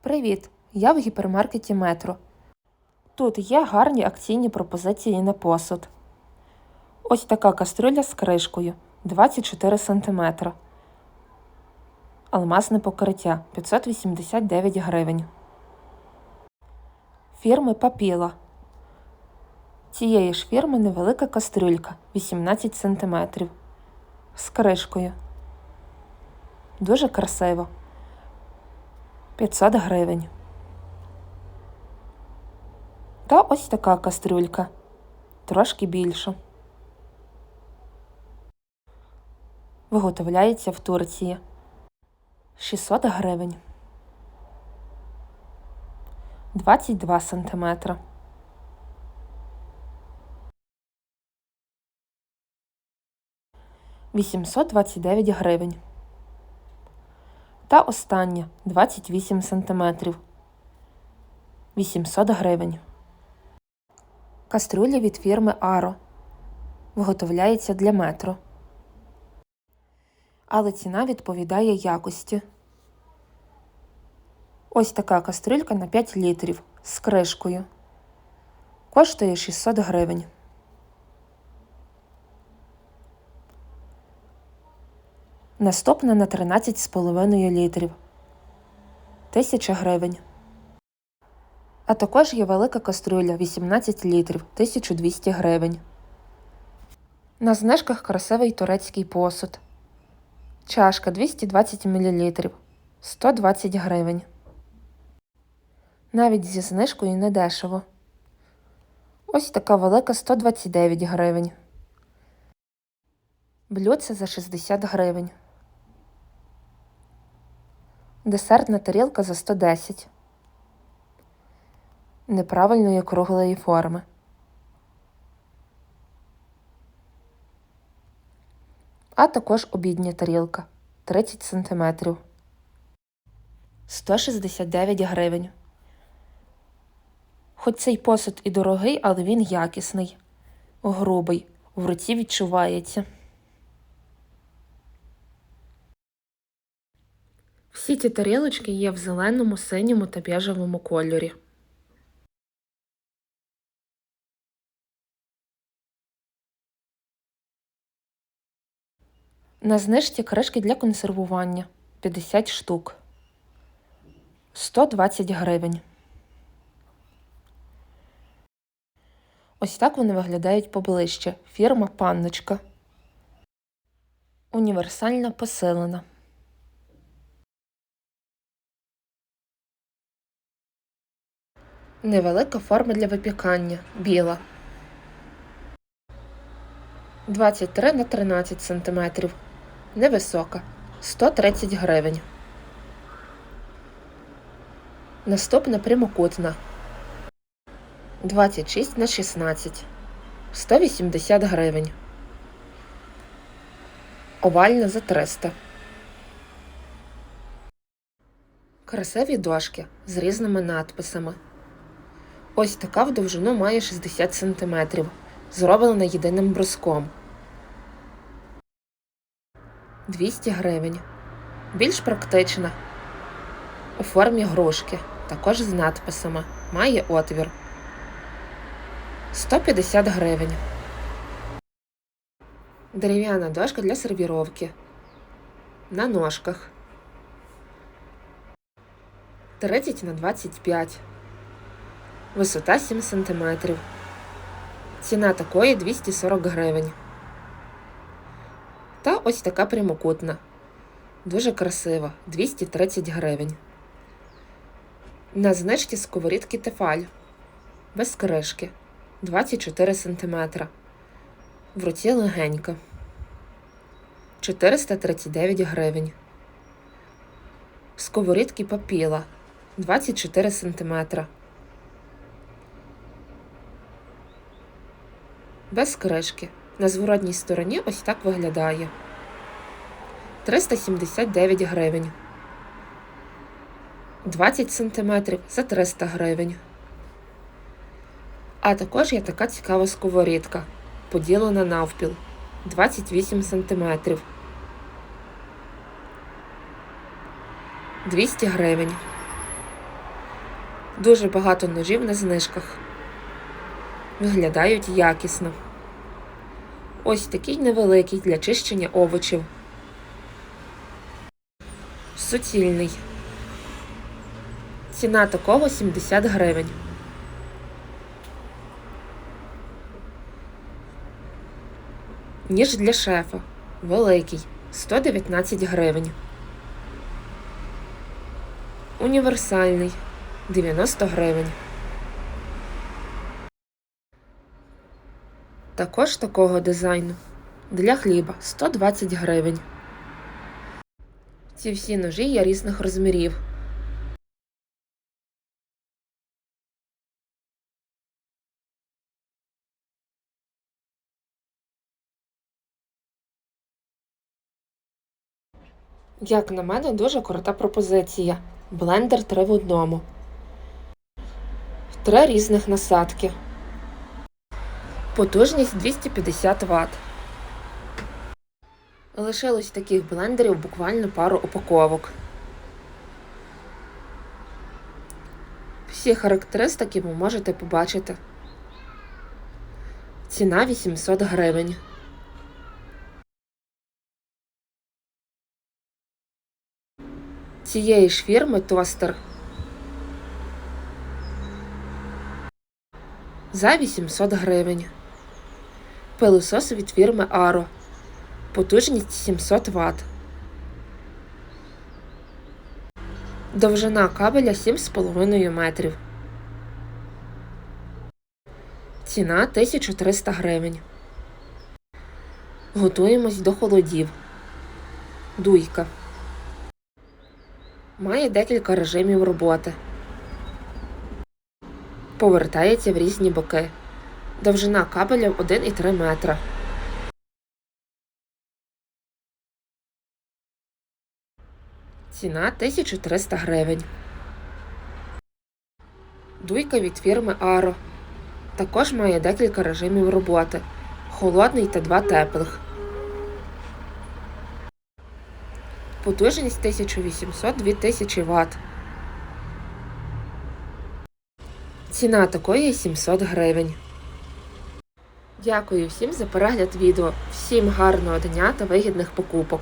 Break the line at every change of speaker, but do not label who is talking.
Привіт! Я в гіпермаркеті Метро. Тут є гарні акційні пропозиції на посуд. Ось така каструля з кришкою 24 см. Алмазне покриття 589 гривень. Фірми Папіла. Цієї ж фірми невелика кастрюлька 18 см. З кришкою. Дуже красиво. 500 гривень. Та ось така кастрюлька. Трошки більша. Виготовляється в Турції. 600 гривень. 22 сантиметра. Вісімсот двадцять дев'ять гривень. Та остання 28 сантиметрів. 800 гривень. Кастрюля від фірми Аро. Виготовляється для метро. Але ціна відповідає якості. Ось така кастрюлька на 5 літрів з кришкою. Коштує 600 гривень. Наступна на 13,5 літрів. 1000 гривень. А також є велика каструля 18 літрів 1200 гривень. На знижках красивий турецький посуд. Чашка 220 мл 120 гривень. Навіть зі знижкою недешево. Ось така велика 129 гривень. Блюдце за 60 гривень. Десертна тарілка за 110 неправильної круглої форми. А також обідня тарілка 30 см. 169 гривень. Хоч цей посуд і дорогий, але він якісний, грубий, в руці відчувається. Всі ці тарілочки є в зеленому, синьому та бежевому кольорі. На знижці кришки для консервування 50 штук 120 гривень. Ось так вони виглядають поближче. Фірма Панночка. Універсальна посилена. Невелика форма для випікання. Біла. 23 на 13 см. Невисока. 130 гривень. Наступна прямокутна. 26 на 16. 180 гривень. Овальна за 300. Красиві дошки з різними надписами. Ось така в довжину має 60 см. Зроблена єдиним бруском. 200 гривень. Більш практична. У формі грушки. Також з надписами. Має отвір. 150 гривень. Дерев'яна дошка для сервіровки. На ножках. 30 на 25. Висота 7 см. Ціна такої 240 гривень. Та ось така прямокутна. Дуже красива. 230 гривень. На знижці сковорідки Тефаль. Без кришки. 24 см. В руці легенька. 439 гривень. Сковорідки Папіла. 24 см. Без кришки. На зворотній стороні ось так виглядає. 379 гривень. 20 см за 300 гривень. А також є така цікава сковорідка, поділена навпіл 28 см. 200 гривень. Дуже багато ножів на знижках. Виглядають якісно. Ось такий невеликий для чищення овочів. Суцільний. Ціна такого 70 гривень. Ніж для шефа. Великий. 119 гривень. Універсальний. 90 гривень. Також такого дизайну. Для хліба 120 гривень. Ці всі ножі є різних розмірів. Як на мене, дуже крута пропозиція. Блендер 3 в одному. Три різних насадки. Потужність 250 Вт. Лишилось таких блендерів буквально пару упаковок. Всі характеристики ви можете побачити. Ціна 800 гривень. Цієї ж фірми тостер. За 800 гривень. Пилосос від фірми Aro. Потужність 700 Вт. Довжина кабеля 7,5 метрів. Ціна 1300 гривень. Готуємось до холодів. Дуйка. Має декілька режимів роботи. Повертається в різні боки. Довжина кабеля 1,3 метра. Ціна 1300 гривень. Дуйка від фірми Aro. Також має декілька режимів роботи. Холодний та два теплих. Потужність 1800-2000 Вт. Ціна такої 700 гривень. Дякую всім за перегляд відео. Всім гарного дня та вигідних покупок.